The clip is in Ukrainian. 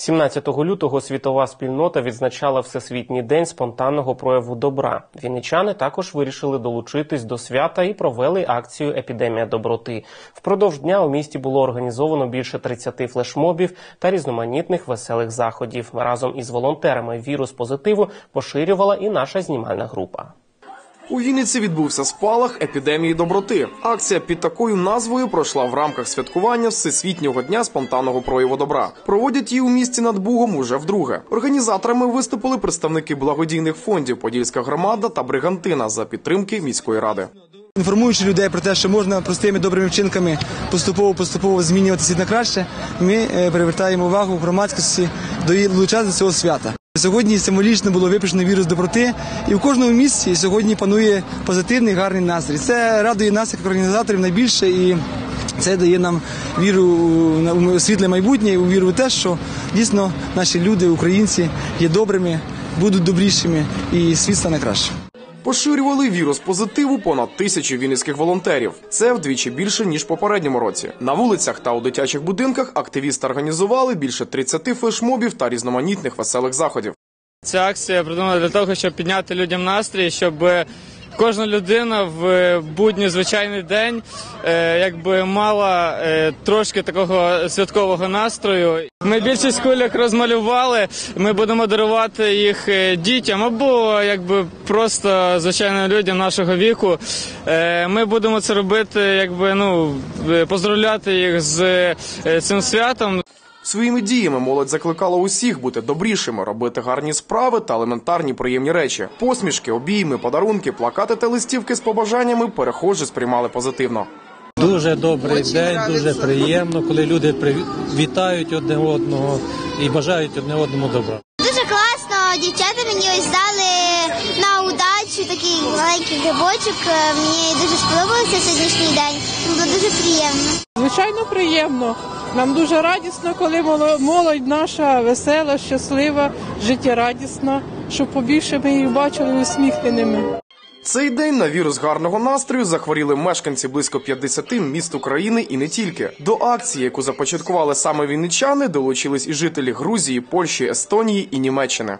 17 лютого світова спільнота відзначала Всесвітній день спонтанного прояву добра. Вінничани також вирішили долучитись до свята і провели акцію Епідемія доброти. Впродовж дня у місті було організовано більше 30 флешмобів та різноманітних веселих заходів. Разом із волонтерами вірус позитиву поширювала і наша знімальна група. У Вінниці відбувся спалах епідемії доброти. Акція під такою назвою пройшла в рамках святкування Всесвітнього дня спонтанного прояву добра. Проводять її у місті над Бугом уже вдруге. Організаторами виступили представники благодійних фондів Подільська громада та Бригантина за підтримки міської ради. Інформуючи людей про те, що можна простими добрими вчинками поступово поступово змінювати світ на краще, ми е, привертаємо увагу громадськості до цього свята. Сьогодні символічно було випущено вірус доброти, і в кожному місці сьогодні панує позитивний гарний настрій. Це радує нас як організаторів найбільше і. Це дає нам віру у світле майбутнє, у віру в те, що дійсно наші люди, українці, є добрими, будуть добрішими, і світ стане краще. Поширювали вірус позитиву понад тисячі вінницьких волонтерів. Це вдвічі більше ніж попередньому році. На вулицях та у дитячих будинках активісти організували більше 30 флешмобів та різноманітних веселих заходів. Ця акція придумана для того, щоб підняти людям настрій, щоб кожна людина в будній звичайний день е, якби мала е, трошки такого святкового настрою. Ми більшість кульок розмалювали. Ми будемо дарувати їх е, дітям або якби просто звичайним людям нашого віку. Ми будемо це робити, якби ну поздравляти їх з цим святом. Своїми діями молодь закликала усіх бути добрішими, робити гарні справи та елементарні приємні речі. Посмішки, обійми, подарунки, плакати та листівки з побажаннями перехожі сприймали позитивно. Дуже добрий день, дуже приємно, коли люди вітають одне одного і бажають одне одному добра. Дуже класно, дівчата мені ось дали на удачу такий маленький грибочок. Мені дуже сподобався сьогоднішній день. Було дуже приємно. Звичайно, приємно. Нам дуже радісно, коли молодь наша весела, щаслива, життєрадісна, щоб побільше ми їх бачили усміхненими. Цей день на вірус гарного настрою захворіли мешканці близько 50 міст України і не тільки. До акції, яку започаткували саме вінничани, долучились і жителі Грузії, Польщі, Естонії і Німеччини.